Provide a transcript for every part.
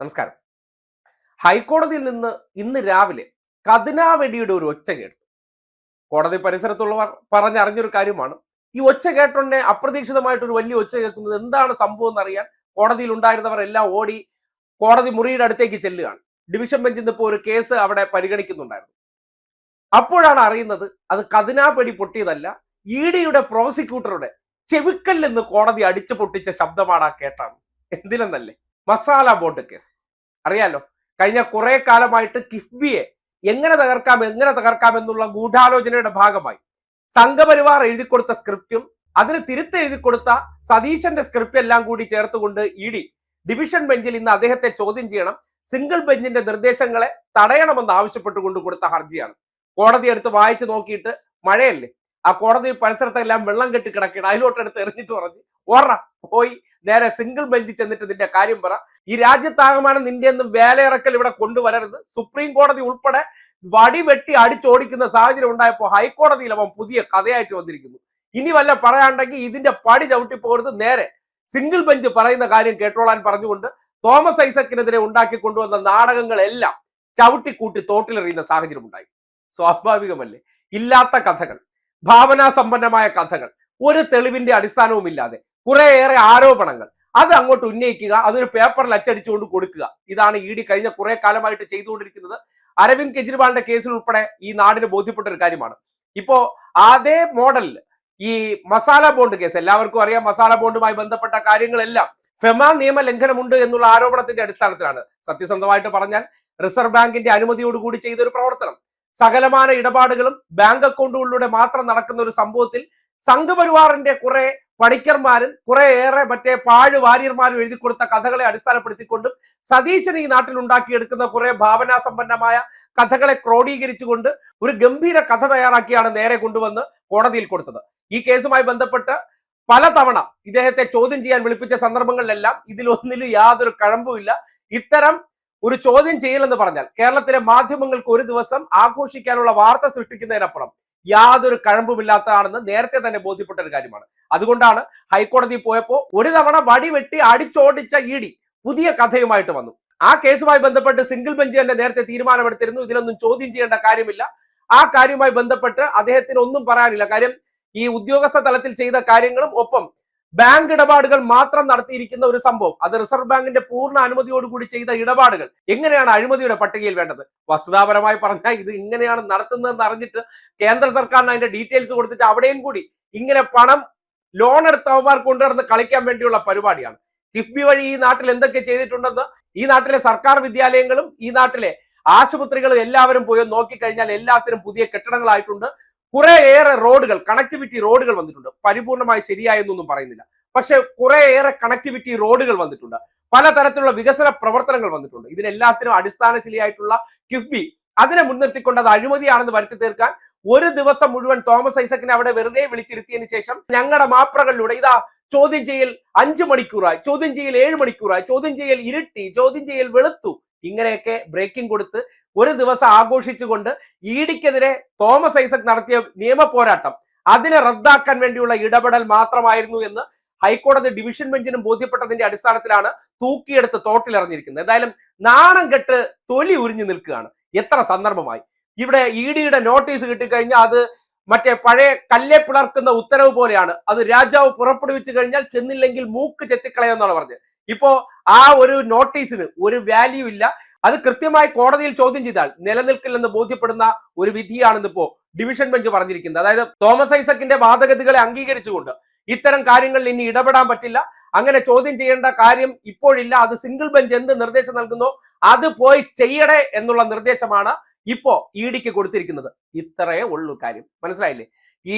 നമസ്കാരം. ഹൈക്കോടതിയിൽ നിന്ന് ഇന്ന് രാവിലെ കതിനാവെടിയുടെ ഒരു ഒച്ച കേട്ടു. കോടതി പരിസരത്തുള്ളവർ പറഞ്ഞറിഞ്ഞൊരു കാര്യമാണ്. ഈ ഒച്ച കേട്ടോണ്ടേ അപ്രതീക്ഷിതമായിട്ടൊരു വലിയ ഒച്ച കേൾക്കുന്നത് എന്താണ് സംഭവം എന്നറിയാൻ കോടതിയിൽ ഉണ്ടായിരുന്നവർ എല്ലാം ഓടി കോടതി മുറിയുടെ അടുത്തേക്ക് ചെല്ലുകയാണ്. ഡിവിഷൻ ബെഞ്ചിൽ നിന്ന് ഇപ്പോൾ ഒരു കേസ് അവിടെ പരിഗണിക്കുന്നുണ്ടായിരുന്നു. അപ്പോഴാണ് അറിയുന്നത് അത് കതിനാപെടി പൊട്ടിയതല്ല ഇ ഡിയുടെ പ്രോസിക്യൂട്ടറുടെ ചെവിക്കല്ലെന്ന് കോടതി അടിച്ചു പൊട്ടിച്ച ശബ്ദമാണ് ആ കേട്ടാണ് എന്തിനെന്നല്ലേ മസാല ബോണ്ട് കേസ്. അറിയാലോ? കഴിഞ്ഞ കുറെ കാലമായിട്ട് കിഫ്ബിയെ എങ്ങനെ തകർക്കാം എങ്ങനെ തകർക്കാം എന്നുള്ള ഗൂഢാലോചനയുടെ ഭാഗമായി. സംഘപരിവാർ എഴുതി കൊടുത്ത സ്ക്രിപ്റ്റും അതിന് തിരുത്തെഴുതി കൊടുത്ത സതീശന്റെ സ്ക്രിപ്റ്റ് എല്ലാം കൂടി ചേർത്തുകൊണ്ട് ഇ ഡി ഡിവിഷൻ ബെഞ്ചിൽ ഇന്ന് അദ്ദേഹത്തെ ചോദ്യം ചെയ്യണം. സിംഗിൾ ബെഞ്ചിന്റെ നിർദ്ദേശങ്ങളെ തടയണമെന്ന് ആവശ്യപ്പെട്ടുകൊണ്ട് കൊടുത്ത ഹർജിയാണ്. കോടതി എടുത്ത് വായിച്ചു നോക്കിയിട്ട് മഴയല്ലേ? ആ കോടതി പരിസരത്തെല്ലാം വെള്ളം കെട്ടി കിടക്കണം അതിലോട്ട് എടുത്ത് എറിഞ്ഞിട്ട് പറഞ്ഞു ഓറ പോയി നേരെ സിംഗിൾ ബെഞ്ചിൽ ചെന്നിട്ട് നിന്റെ കാര്യം പറ. ഈ രാജ്യത്താകമാനം നിന്റെ ഒന്നും വേലയിറക്കൽ ഇവിടെ കൊണ്ടുവരരുത്. സുപ്രീം കോടതി ഉൾപ്പെടെ വടി വെട്ടി അടിച്ചോടിക്കുന്ന സാഹചര്യം ഉണ്ടായപ്പോൾ ഹൈക്കോടതിയിൽ അവൻ പുതിയ കഥയായിട്ട് വന്നിരിക്കുന്നു. ഇനി വല്ല പറയാണ്ടെങ്കിൽ ഇതിന്റെ പടി ചവിട്ടി പോകരുത്. നേരെ സിംഗിൾ ബെഞ്ച് പറയുന്ന കാര്യം കേട്ടോളാൻ പറഞ്ഞുകൊണ്ട് തോമസ് ഐസക്കിനെതിരെ ഉണ്ടാക്കി കൊണ്ടുവന്ന നാടകങ്ങളെല്ലാം ചവിട്ടിക്കൂട്ടി തോട്ടിലെറിയുന്ന സാഹചര്യം ഉണ്ടായി. സ്വാഭാവികമല്ലേ? ഇല്ലാത്ത കഥകൾ. ഭാവനാസമ്പന്നമായ കഥകൾ. ഒരു തെളിവിന്റെ അടിസ്ഥാനവുമില്ലാതെ. കുറേയേറെ ആരോപണങ്ങൾ. അത് അങ്ങോട്ട് ഉന്നയിക്കുക അതൊരു പേപ്പറിൽ അച്ചടിച്ചുകൊണ്ട് കൊടുക്കുക. ഇതാണ് ഇ ഡി കഴിഞ്ഞ കുറെ കാലമായിട്ട് ചെയ്തുകൊണ്ടിരിക്കുന്നത്. അരവിന്ദ് കെജ്രിവാളിന്റെ കേസിൽ ഉൾപ്പെടെ ഈ നാടിന് ബോധ്യപ്പെട്ട ഒരു കാര്യമാണ്. ഇപ്പോ അതേ മോഡലിൽ ഈ മസാല ബോണ്ട് കേസ് എല്ലാവർക്കും അറിയാം മസാല ബോണ്ടുമായി ബന്ധപ്പെട്ട കാര്യങ്ങളെല്ലാം ഫെമ നിയമ ലംഘനമുണ്ട് എന്നുള്ള ആരോപണത്തിന്റെ അടിസ്ഥാനത്തിലാണ്. സത്യസന്ധമായിട്ട് പറഞ്ഞാൽ റിസർവ് ബാങ്കിന്റെ അനുമതിയോടുകൂടി ചെയ്തൊരു പ്രവർത്തനം. സകലമാന ഇടപാടുകളും ബാങ്ക് അക്കൗണ്ടുകളിലൂടെ മാത്രം നടക്കുന്ന ഒരു സംഭവത്തിൽ സംഘപരിവാറിന്റെ കുറെ പണിക്കർമാരും കുറെ ഏറെ മറ്റേ പാഴ് വാര്യർമാരും എഴുതി കൊടുത്ത കഥകളെ അടിസ്ഥാനപ്പെടുത്തിക്കൊണ്ടും സതീശൻ ഈ നാട്ടിൽ ഉണ്ടാക്കിയെടുക്കുന്ന കുറെ ഭാവനാസമ്പന്നമായ കഥകളെ ക്രോഡീകരിച്ചുകൊണ്ട് ഒരു ഗംഭീര കഥ തയ്യാറാക്കിയാണ് നേരെ കൊണ്ടുവന്ന് കോടതിയിൽ കൊടുത്തത്. ഈ കേസുമായി ബന്ധപ്പെട്ട് പലതവണ ഇദ്ദേഹത്തെ ചോദ്യം ചെയ്യാൻ വിളിപ്പിച്ച സന്ദർഭങ്ങളിലെല്ലാം ഇതിലൊന്നിലും യാതൊരു കഴമ്പുമില്ല. ഇത്തരം ഒരു ചോദ്യം ചെയ്യലെന്ന് പറഞ്ഞാൽ കേരളത്തിലെ മാധ്യമങ്ങൾക്ക് ഒരു ദിവസം ആഘോഷിക്കാനുള്ള വാർത്ത സൃഷ്ടിക്കുന്നതിനപ്പുറം യാതൊരു കഴമ്പുമില്ലാത്തതാണെന്ന് നേരത്തെ തന്നെ ബോധ്യപ്പെട്ട ഒരു കാര്യമാണ്. അതുകൊണ്ടാണ് ഹൈക്കോടതി പോയപ്പോൾ ഒരു തവണ വടിവെട്ടി അടിച്ചോടിച്ച ഇ ഡി പുതിയ കഥയുമായിട്ട് വന്നു. ആ കേസുമായി ബന്ധപ്പെട്ട് സിംഗിൾ ബെഞ്ച് തന്നെ നേരത്തെ തീരുമാനമെടുത്തിരുന്നു. ഇതിലൊന്നും ചോദ്യം ചെയ്യേണ്ട കാര്യമില്ല. ആ കാര്യവുമായി ബന്ധപ്പെട്ട് അദ്ദേഹത്തിന് ഒന്നും പറയാനില്ല. കാര്യം ഈ ഉദ്യോഗസ്ഥ തലത്തിൽ ചെയ്ത കാര്യങ്ങളും ഒപ്പം ബാങ്ക് ഇടപാടുകൾ മാത്രം നടത്തിയിരിക്കുന്ന ഒരു സംഭവം. അത് റിസർവ് ബാങ്കിന്റെ പൂർണ അനുമതിയോടുകൂടി ചെയ്ത ഇടപാടുകൾ. എങ്ങനെയാണ് അഴിമതിയുടെ പട്ടികയിൽ വേണ്ടത്? വസ്തുതാപരമായി പറഞ്ഞാൽ ഇത് ഇങ്ങനെയാണ് നടത്തുന്നതെന്ന് അറിഞ്ഞിട്ട് കേന്ദ്ര സർക്കാരിന് അതിന്റെ ഡീറ്റെയിൽസ് കൊടുത്തിട്ട് അവിടെയും കൂടി ഇങ്ങനെ പണം ലോൺ എടുത്തവന്മാർ കൊണ്ടുനടന്ന് കളിക്കാൻ വേണ്ടിയുള്ള പരിപാടിയാണ്. കിഫ്ബി വഴി ഈ നാട്ടിൽ എന്തൊക്കെ ചെയ്തിട്ടുണ്ടെന്ന് ഈ നാട്ടിലെ സർക്കാർ വിദ്യാലയങ്ങളും ഈ നാട്ടിലെ ആശുപത്രികളും എല്ലാവരും പോയി നോക്കിക്കഴിഞ്ഞാൽ എല്ലാത്തിനും പുതിയ കെട്ടിടങ്ങളായിട്ടുണ്ട്. കുറേയേറെ റോഡുകൾ കണക്ടിവിറ്റി റോഡുകൾ വന്നിട്ടുണ്ട്. പരിപൂർണമായി ശരിയായെന്നൊന്നും പറയുന്നില്ല. പക്ഷെ കുറെ ഏറെ കണക്ടിവിറ്റി റോഡുകൾ വന്നിട്ടുണ്ട്. പലതരത്തിലുള്ള വികസന പ്രവർത്തനങ്ങൾ വന്നിട്ടുണ്ട്. ഇതിനെല്ലാത്തിനും അടിസ്ഥാന ശിലയായിട്ടുള്ള കിഫ്ബി അതിനെ മുൻനിർത്തിക്കൊണ്ട് അത് അഴിമതിയാണെന്ന് വരുത്തി തീർക്കാൻ ഒരു ദിവസം മുഴുവൻ തോമസ് ഐസക്കിനെ അവിടെ വെറുതെ വിളിച്ചിരുത്തിയതിനു ശേഷം ഞങ്ങളുടെ മാപ്രകളിലൂടെ ഇതാ ചോദ്യം ചെയ്യൽ അഞ്ചു മണിക്കൂറായി ചോദ്യം ചെയ്യൽ ഏഴ് മണിക്കൂറായി ചോദ്യം ചെയ്യൽ ഇരുട്ടി ചോദ്യം ചെയ്യൽ വെളുത്തു ഇങ്ങനെയൊക്കെ ബ്രേക്കിംഗ് കൊടുത്ത് ഒരു ദിവസം ആഘോഷിച്ചുകൊണ്ട് ഇഡിക്കെതിരെ തോമസ് ഐസക് നടത്തിയ നിയമ പോരാട്ടം. അതിനെ റദ്ദാക്കാൻ വേണ്ടിയുള്ള ഇടപെടൽ മാത്രമായിരുന്നു എന്ന് ഹൈക്കോടതി ഡിവിഷൻ ബെഞ്ചിനും ബോധ്യപ്പെട്ടതിന്റെ അടിസ്ഥാനത്തിലാണ് തൂക്കിയെടുത്ത് തോട്ടിലിറങ്ങിയിരിക്കുന്നത് എന്തായാലും നാണം കെട്ട് തൊലി ഉരിഞ്ഞു നിൽക്കുകയാണ്. എത്ര സന്ദർഭമായി. ഇവിടെ ഇ ഡിയുടെ നോട്ടീസ് കിട്ടിക്കഴിഞ്ഞാൽ അത് മറ്റേ പഴയ കല്ലെ പിളർക്കുന്ന ഉത്തരവ് പോലെയാണ്. അത് രാജാവ് പുറപ്പെടുവിച്ചു കഴിഞ്ഞാൽ ചെന്നില്ലെങ്കിൽ മൂക്ക് ചെത്തിക്കളയെന്നാണ് പറഞ്ഞത്. ഇപ്പോ ആ ഒരു നോട്ടീസിന് ഒരു വാല്യൂ ഇല്ല. അത് കൃത്യമായി കോടതിയിൽ ചോദ്യം ചെയ്താൽ നിലനിൽക്കില്ലെന്ന് ബോധ്യപ്പെടുന്ന ഒരു വിധിയാണെന്നിപ്പോ ഡിവിഷൻ ബെഞ്ച് പറഞ്ഞിരിക്കുന്നത്. അതായത് തോമസ് ഐസക്കിന്റെ വാദഗതികളെ അംഗീകരിച്ചുകൊണ്ട് ഇത്തരം കാര്യങ്ങളിൽ ഇനി ഇടപെടാൻ പറ്റില്ല. അങ്ങനെ ചോദ്യം ചെയ്യേണ്ട കാര്യം ഇപ്പോഴില്ല. അത് സിംഗിൾ ബെഞ്ച് എന്ത് നിർദ്ദേശം നൽകുന്നോ? അത് പോയി ചെയ്യണേ എന്നുള്ള നിർദ്ദേശമാണ് ഇപ്പോ ഇ ഡിക്ക് കൊടുത്തിരിക്കുന്നത്. ഇത്രയേ ഉള്ളൂ കാര്യം. മനസ്സിലായില്ലേ? ഈ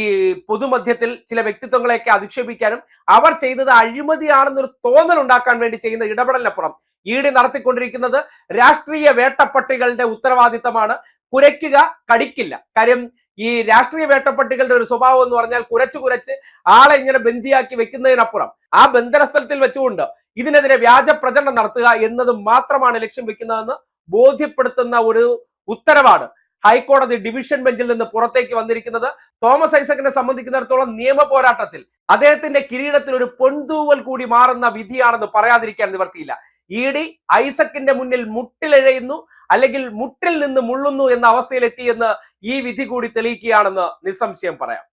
പൊതുമധ്യത്തിൽ ചില വ്യക്തിത്വങ്ങളെയൊക്കെ അധിക്ഷേപിക്കാനും അവർ ചെയ്തത് അഴിമതിയാണെന്നൊരു തോന്നൽ ഉണ്ടാക്കാൻ വേണ്ടി ചെയ്യുന്ന ഇടപെടലിനപ്പുറം ഇ ഡി നടത്തിക്കൊണ്ടിരിക്കുന്നത് രാഷ്ട്രീയ വേട്ടപ്പട്ടികളുടെ ഉത്തരവാദിത്തമാണ്. കുരയ്ക്കുക കടിക്കില്ല. കാര്യം ഈ രാഷ്ട്രീയ വേട്ടപ്പട്ടികളുടെ ഒരു സ്വഭാവം എന്ന് പറഞ്ഞാൽ കുരച്ചു കുരച്ച് ആളെ ഇങ്ങനെ ബന്ധിയാക്കി വെക്കുന്നതിനപ്പുറം. ആ ബന്ധനസ്ഥലത്തിൽ വെച്ചുകൊണ്ട് ഇതിനെതിരെ വ്യാജ പ്രചരണം നടത്തുക എന്നത് മാത്രമാണ് ലക്ഷ്യം വെക്കുന്നതെന്ന് ബോധ്യപ്പെടുത്തുന്ന ഒരു ഉത്തരവാണ് ഹൈക്കോടതി ഡിവിഷൻ ബെഞ്ചിൽ നിന്ന് പുറത്തേക്ക് വന്നിരിക്കുന്നത്. തോമസ് ഐസക്കിനെ സംബന്ധിക്കുന്നിടത്തോളം നിയമ പോരാട്ടത്തിൽ അദ്ദേഹത്തിന്റെ കിരീടത്തിൽ ഒരു പൊൻതൂവൽ കൂടി മാറുന്ന വിധിയാണെന്ന് പറയാതിരിക്കാൻ നിവർത്തിയില്ല. ഡി ഐസക്കിന്റെ മുന്നിൽ മുട്ടിലെഴയുന്നു അല്ലെങ്കിൽ മുട്ടിൽ നിന്ന് മുള്ളുന്നു എന്ന അവസ്ഥയിലെത്തിയെന്ന് ഈ വിധി കൂടി തെളിയിക്കുകയാണെന്ന് നിസ്സംശയം പറയാം.